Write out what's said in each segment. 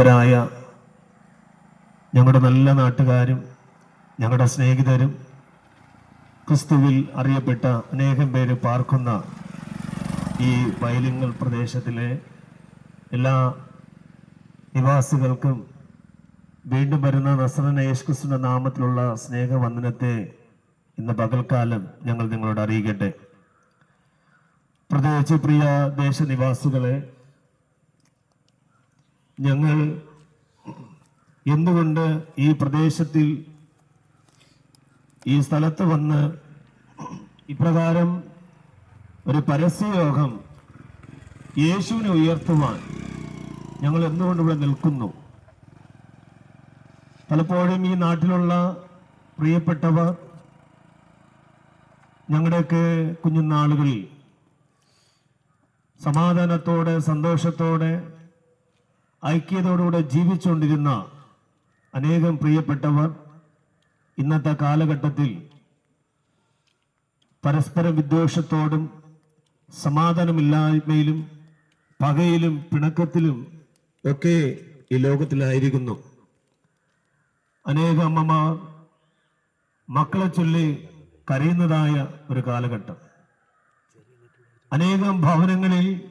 വരായ ഞങ്ങളുടെ നല്ല നാട്ടുകാരും ഞങ്ങളുടെ സ്നേഹിതരും ക്രിസ്തുവിൽ അറിയപ്പെട്ട അനേകം പേര് പാർക്കുന്ന ഈ വയലിങ്ങൽ പ്രദേശത്തിലെ എല്ലാ നിവാസികൾക്കും വീണ്ടും വരുന്ന നസ്രന യേശുക്രിസ്തുവിന്റെ നാമത്തിലുള്ള സ്നേഹവന്ദനത്തെ ഇന്ന് പകൽക്കാലം ഞങ്ങൾ നിങ്ങളോട് അറിയിക്കട്ടെ. പ്രത്യേകിച്ച് പ്രിയ ദേശനിവാസികളെ ഞങ്ങൾ എന്തുകൊണ്ട് ഈ പ്രദേശത്തിൽ ഈ സ്ഥലത്ത് വന്ന് ഇപ്രകാരം ഒരു പരസ്യയോഗം യേശുവിനെ ഉയർത്തുവാൻ ഞങ്ങൾ എന്തുകൊണ്ട് ഇവിടെ നിൽക്കുന്നു? പലപ്പോഴും ഈ നാട്ടിലുള്ള പ്രിയപ്പെട്ടവർ ഞങ്ങളുടെയൊക്കെ കുഞ്ഞുനാളുകളിൽ സമാധാനത്തോടെ സന്തോഷത്തോടെ ഐക്യതയോടുകൂടെ ജീവിച്ചുകൊണ്ടിരുന്ന അനേകം പ്രിയപ്പെട്ടവർ ഇന്നത്തെ കാലഘട്ടത്തിൽ പരസ്പര വിദ്വേഷത്തോടും സമാധാനമില്ലായ്മയിലും പകയിലും പിണക്കത്തിലും ഒക്കെ ഈ ലോകത്തിലായിരിക്കുന്നു. അനേക അമ്മമാർ മക്കളെ ചൊല്ലി കരയുന്നതായ ഒരു കാലഘട്ടം. അനേകം ഭവനങ്ങളിൽ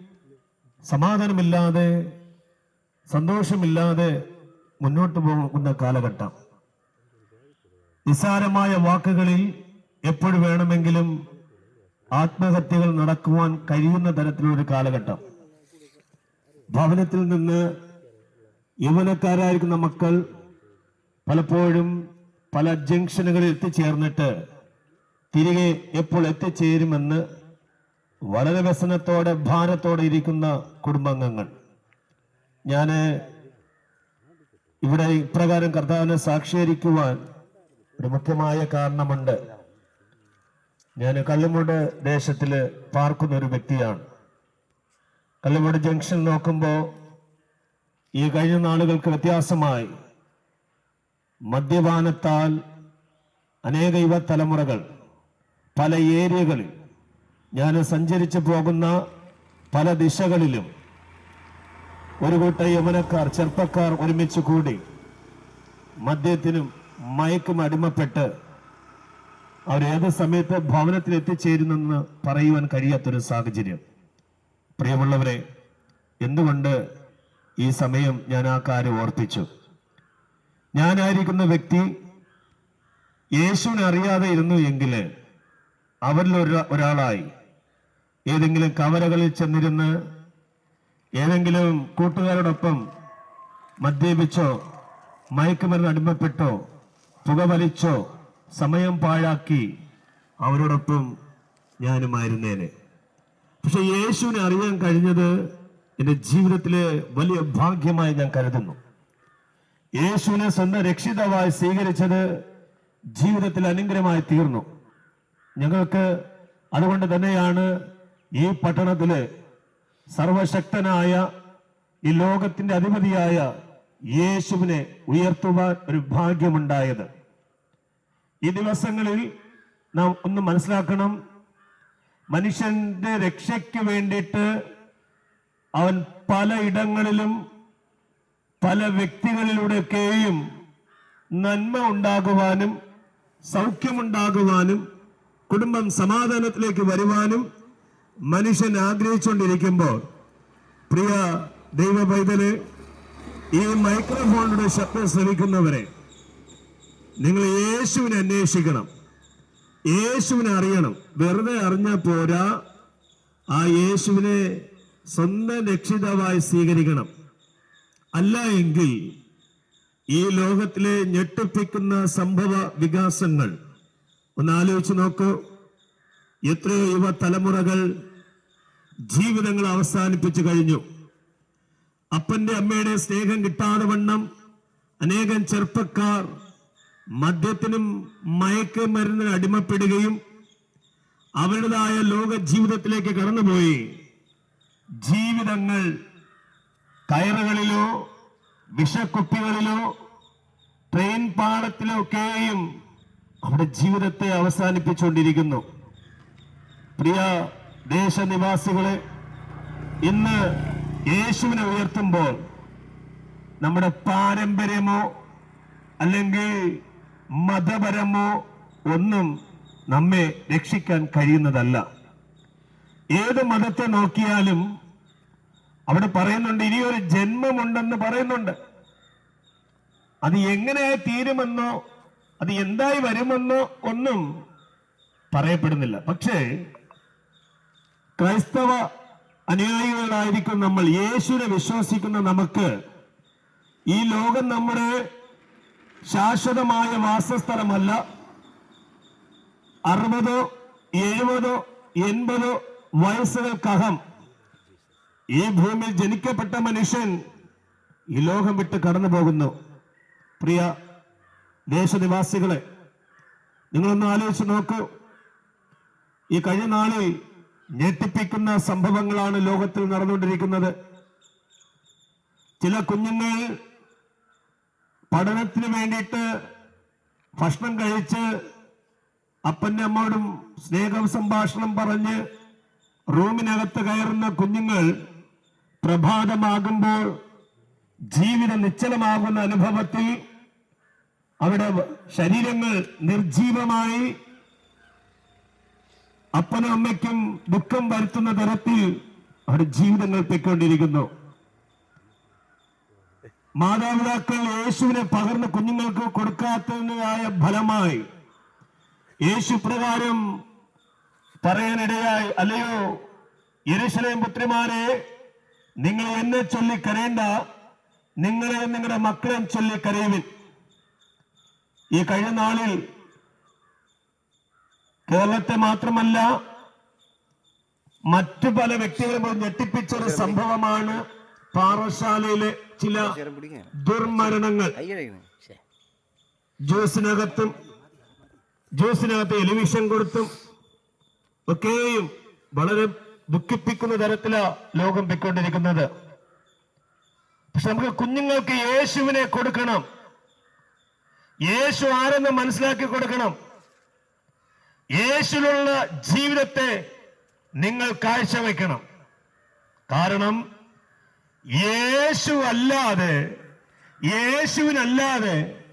സമാധാനമില്ലാതെ സന്തോഷമില്ലാതെ മുന്നോട്ട് പോകുന്ന കാലഘട്ടം. നിസ്സാരമായ വാക്കുകളിൽ എപ്പോഴും വേണമെങ്കിലും ആത്മഹത്യകൾ നടക്കുവാൻ കഴിയുന്ന തരത്തിലുള്ള ഒരു കാലഘട്ടം. ഭവനത്തിൽ നിന്ന് യൗവനക്കാരായിരിക്കുന്ന മക്കൾ പലപ്പോഴും പല ജംഗ്ഷനുകളിൽ എത്തിച്ചേർന്നിട്ട് തിരികെ എപ്പോൾ എത്തിച്ചേരുമെന്ന് വളരെ വ്യസനത്തോടെ ഭാരത്തോടെ ഇരിക്കുന്ന കുടുംബാംഗങ്ങൾ. ഞാൻ ഇവിടെ ഇപ്രകാരം കർത്താവിനെ സാക്ഷീകരിക്കുവാൻ ഒരു മുഖ്യമായ കാരണമുണ്ട്. ഞാൻ കള്ളിമുട് ദേശത്തിൽ പാർക്കുന്ന ഒരു വ്യക്തിയാണ്. കള്ളിമുട് ജംഗ്ഷൻ നോക്കുമ്പോൾ ഈ കഴിഞ്ഞ നാളുകൾക്ക് വ്യത്യാസമായി മദ്യപാനത്താൽ അനേക യുവതലമുറകൾ പല ഏരിയകളിൽ ഞാൻ സഞ്ചരിച്ചു പോകുന്ന പല ദിശകളിലും ഒരു കൂട്ട യമനക്കാർ ചെറുപ്പക്കാർ ഒരുമിച്ച് കൂടി മദ്യത്തിനും മയക്കും അടിമപ്പെട്ട് അവർ ഏത് സമയത്ത് ഭവനത്തിൽ എത്തിച്ചേരുന്നെന്ന് പറയുവാൻ കഴിയാത്തൊരു സാഹചര്യം. പ്രിയമുള്ളവരെ എന്തുകൊണ്ട് ഈ സമയം ഞാൻ ആ കാര്യം ഓർപ്പിച്ചു? ഞാനായിരിക്കുന്ന വ്യക്തി യേശുവിനെ അറിയാതെ ഇരുന്നു എങ്കിൽ അവരിൽ ഒരാളായി. ഏതെങ്കിലും കവലകളിൽ ചെന്നിരുന്ന് ഏതെങ്കിലും കൂട്ടുകാരോടൊപ്പം മദ്യപിച്ചോ മയക്കുമരുന്ന് അടിമപ്പെട്ടോ പുകവലിച്ചോ സമയം പാഴാക്കി അവരോടൊപ്പം ഞാനുമായിരുന്നേനെ. പക്ഷെ യേശുവിനെ അറിയാൻ കഴിഞ്ഞത് എന്റെ ജീവിതത്തിലെ വലിയ ഭാഗ്യമായി ഞാൻ കരുതുന്നു. യേശുവിനെ സ്വന്തം രക്ഷിതാവായി സ്വീകരിച്ചത് ജീവിതത്തിൽ അനുഗ്രഹമായി തീർന്നു. ഞങ്ങൾക്ക് അതുകൊണ്ട് തന്നെയാണ് ഈ പട്ടണത്തിൽ സർവശക്തനായ ഈ ലോകത്തിന്റെ അധിപതിയായ യേശുവിനെ ഉയർത്തുവാൻ ഒരു ഭാഗ്യമുണ്ടായത്. ഈ ദിവസങ്ങളിൽ നാം ഒന്ന് മനസ്സിലാക്കണം. മനുഷ്യന്റെ രക്ഷയ്ക്ക് വേണ്ടിയിട്ട് അവൻ പലയിടങ്ങളിലും പല വ്യക്തികളിലൂടെയൊക്കെയും നന്മ ഉണ്ടാകുവാനും സൗഖ്യമുണ്ടാകുവാനും കുടുംബം സമാധാനത്തിലേക്ക് വരുവാനും മനുഷ്യൻ ആഗ്രഹിച്ചുകൊണ്ടിരിക്കുമ്പോൾ പ്രിയ ദൈവ പൈതൽ ഈ മൈക്രോഫോണിലൂടെ ശബ്ദം ശ്രമിക്കുന്നവരെ നിങ്ങൾ യേശുവിനെ അന്വേഷിക്കണം. യേശുവിനെ അറിയണം. വെറുതെ അറിഞ്ഞ പോരാ. ആ യേശുവിനെ സ്വന്തം രക്ഷിതാവായി സ്വീകരിക്കണം. അല്ല എങ്കിൽ ഈ ലോകത്തിലെ ഞെട്ടിപ്പിക്കുന്ന സംഭവ വികാസങ്ങൾ ഒന്ന് ആലോചിച്ച് നോക്കൂ. എത്രയോ യുവ തലമുറകൾ ജീവിതങ്ങൾ അവസാനിപ്പിച്ചു കഴിഞ്ഞു. അപ്പന്റെ അമ്മയുടെ സ്നേഹം കിട്ടാതെ വണ്ണം അനേകം ചെറുപ്പക്കാർ മദ്യത്തിനും മയക്കുമരുന്നിനും അടിമപ്പെടുകയും അവരുടേതായ ലോക ജീവിതത്തിലേക്ക് കടന്നുപോയി. ജീവിതങ്ങൾ കയറുകളിലോ വിഷക്കുപ്പികളിലോ ട്രെയിൻ പാടത്തിലോ ഒക്കെയും അവിടെ ജീവിതത്തെ അവസാനിപ്പിച്ചുകൊണ്ടിരിക്കുന്നു. പ്രിയ ദേശനിവാസികളെ ഇന്ന് യേശുവിനെ ഉയർത്തുമ്പോൾ നമ്മുടെ പാരമ്പര്യമോ അല്ലെങ്കിൽ മതപരമോ ഒന്നും നമ്മെ രക്ഷിക്കാൻ കഴിയുന്നതല്ല. ഏത് മതത്തെ നോക്കിയാലും അവിടെ പറയുന്നുണ്ട് ഇനിയൊരു ജന്മമുണ്ടെന്ന് പറയുന്നുണ്ട്. അത് എങ്ങനെ തീരുമെന്നോ അത് എന്തായി വരുമെന്നോ ഒന്നും പറയപ്പെടുന്നില്ല. പക്ഷേ ക്രൈസ്തവ അനുയായികളായിരിക്കും നമ്മൾ. യേശുവിനെ വിശ്വസിക്കുന്ന നമുക്ക് ഈ ലോകം നമ്മുടെ ശാശ്വതമായ വാസസ്ഥലമല്ല. അറുപതോ എഴുപതോ എൺപതോ വയസ്സുകൾക്കകം ഈ ഭൂമിയിൽ ജനിക്കപ്പെട്ട മനുഷ്യൻ ഈ ലോകം വിട്ട് കടന്നു പോകുന്നു. പ്രിയ ദേശനിവാസികളെ നിങ്ങളൊന്ന് ആലോചിച്ച് നോക്കൂ. ഈ കഴിഞ്ഞ നാളിൽ ഞെട്ടിപ്പിക്കുന്ന സംഭവങ്ങളാണ് ലോകത്തിൽ നടന്നുകൊണ്ടിരിക്കുന്നത്. ചില കുഞ്ഞുങ്ങൾ പഠനത്തിന് വേണ്ടിയിട്ട് ഭക്ഷണം കഴിച്ച് അപ്പന്റെ അമ്മയോടും സ്നേഹ സംഭാഷണം പറഞ്ഞ് റൂമിനകത്ത് കയറുന്ന കുഞ്ഞുങ്ങൾ പ്രഭാതമാകുമ്പോൾ ജീവിതം നിശ്ചലമാകുന്ന അനുഭവത്തിൽ അവിടെ ശരീരങ്ങൾ നിർജീവമായി അപ്പനും അമ്മയ്ക്കും ദുഃഖം വരുത്തുന്ന തരത്തിൽ അവിടെ ജീവിതങ്ങൾ പൊയ്ക്കൊണ്ടിരിക്കുന്നു മാതാപിതാക്കൾ യേശുവിനെ പകർന്ന് കുഞ്ഞുങ്ങൾക്ക് കൊടുക്കാത്തതിനായ ഫലമായി യേശു പ്രകാരം പറയാനിടയായി അല്ലയോ യെരുശലേം പുത്രിമാരെ നിങ്ങൾ എന്നെ ചൊല്ലി കരയണ്ട നിങ്ങളെ നിങ്ങളുടെ മക്കളെ ചൊല്ലി കരയുവിൻ ഈ കഴിഞ്ഞ നാളിൽ കേരളത്തെ മാത്രമല്ല മറ്റു പല വ്യക്തികളും ഞെട്ടിപ്പിച്ച ഒരു സംഭവമാണ് പാറശാലയിലെ ചില ദുർമരണങ്ങൾ. ജ്യൂസിനകത്തും ജ്യൂസിനകത്ത് എലിവിഷൻ കൊടുത്തും ഒക്കെയും വളരെ ദുഃഖിപ്പിക്കുന്ന തരത്തിലാ ലോകം പൊയ്ക്കൊണ്ടിരിക്കുന്നത്. പക്ഷെ നമുക്ക് കുഞ്ഞുങ്ങൾക്ക് യേശുവിനെ കൊടുക്കണം. യേശു ആരെന്ന് മനസ്സിലാക്കി കൊടുക്കണം. യേശുവിലുള്ള ജീവിതത്തെ നിങ്ങൾ കാഴ്ചവെക്കണം. കാരണം യേശു അല്ലാതെ യേശുവിനല്ലാതെ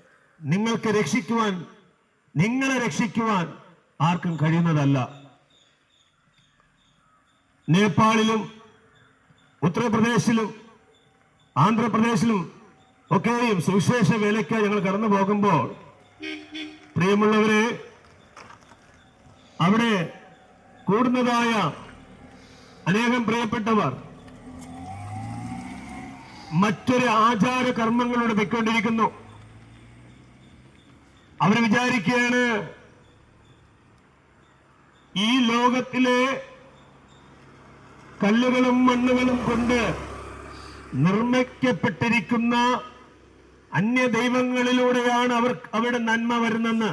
നിങ്ങൾക്ക് രക്ഷിക്കുവാൻ നിങ്ങളെ രക്ഷിക്കുവാൻ ആർക്കും കഴിയുന്നതല്ല. നേപ്പാളിലും ഉത്തർപ്രദേശിലും ആന്ധ്രാപ്രദേശിലും ഒക്കെയും സുവിശേഷ വേലയ്ക്ക് ഞങ്ങൾ കടന്നു പോകുമ്പോൾ പ്രിയമുള്ളവരെ അവിടെ കൂടുന്നതായ അനേകം പ്രിയപ്പെട്ടവർ മറ്റൊരു ആചാര കർമ്മങ്ങളോട് പൊയ്ക്കൊണ്ടിരിക്കുന്നു. അവർ വിചാരിക്കുകയാണ് ഈ ലോകത്തിലെ കല്ലുകളും മണ്ണുകളും കൊണ്ട് നിർമ്മിക്കപ്പെട്ടിരിക്കുന്ന അന്യ ദൈവങ്ങളിലൂടെയാണ് അവർ അവരുടെ നന്മ വരുന്നെന്ന്.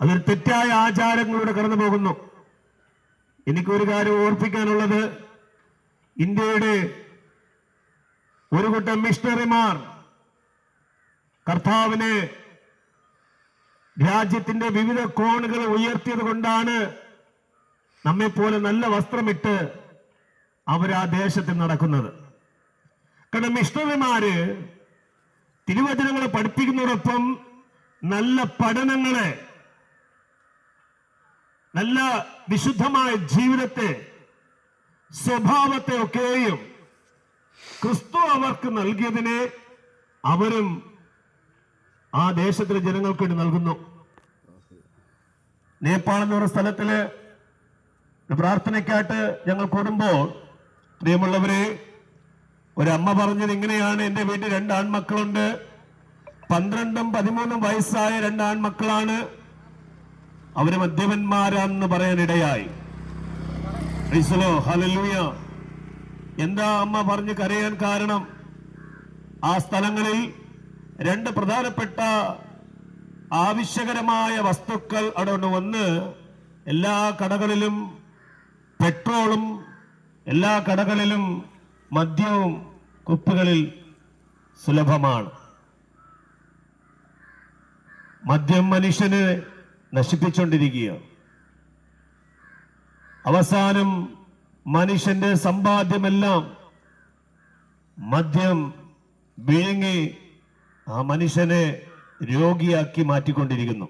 അതൊരു തെറ്റായ ആചാരങ്ങളിലൂടെ കടന്നു പോകുന്നു. എനിക്കൊരു കാര്യം ഓർപ്പിക്കാനുള്ളത്. ഇന്ത്യയുടെ ഒരു കൂട്ടം മിഷണറിമാർ കർത്താവിനെ രാജ്യത്തിന്റെ വിവിധ കോണുകൾ ഉയർത്തിയത് കൊണ്ടാണ് നമ്മെ പോലെ നല്ല വസ്ത്രമിട്ട് അവർ ആ നടക്കുന്നത്. കാരണം മിഷണറിമാര് തിരുവചനങ്ങളെ പഠിപ്പിക്കുന്നതോടൊപ്പം നല്ല പഠനങ്ങളെ നല്ല വിശുദ്ധമായ ജീവിതത്തെ സ്വഭാവത്തെ ഒക്കെയും ക്രിസ്തു അവർക്ക് നൽകിയതിനെ അവരും ആ ദേശത്തിലെ ജനങ്ങൾക്ക് വേണ്ടി നൽകുന്നു. നേപ്പാൾ എന്ന് പറഞ്ഞ സ്ഥലത്തിൽ പ്രാർത്ഥനയ്ക്കായിട്ട് ഞങ്ങൾ കൂടുമ്പോൾ പ്രിയമുള്ളവരെ ഒരമ്മ പറഞ്ഞത് ഇങ്ങനെയാണ് എന്റെ വീട്ടിൽ രണ്ട് ആൺമക്കളുണ്ട്. പന്ത്രണ്ടും പതിമൂന്നും വയസ്സായ രണ്ട് ആൺമക്കളാണ്. അവർ മദ്യപന്മാരാന്ന് പറയാനിടയായി. എന്താ അമ്മ പറഞ്ഞു കരയാൻ കാരണം? ആ സ്ഥലങ്ങളിൽ രണ്ട് പ്രധാനപ്പെട്ട ആവശ്യകരമായ വസ്തുക്കൾ അവിടെ വന്ന് എല്ലാ കടകളിലും പെട്രോളും എല്ലാ കടകളിലും മദ്യവും കുപ്പുകളിൽ സുലഭമാണ്. മദ്യം മനുഷ്യന് നശിപ്പിച്ചുകൊണ്ടിരിക്കുകയാണ് അവസാനം മനുഷ്യന്റെ സമ്പാദ്യമെല്ലാം മദ്യം വിഴുങ്ങി ആ മനുഷ്യനെ രോഗിയാക്കി മാറ്റിക്കൊണ്ടിരിക്കുന്നു.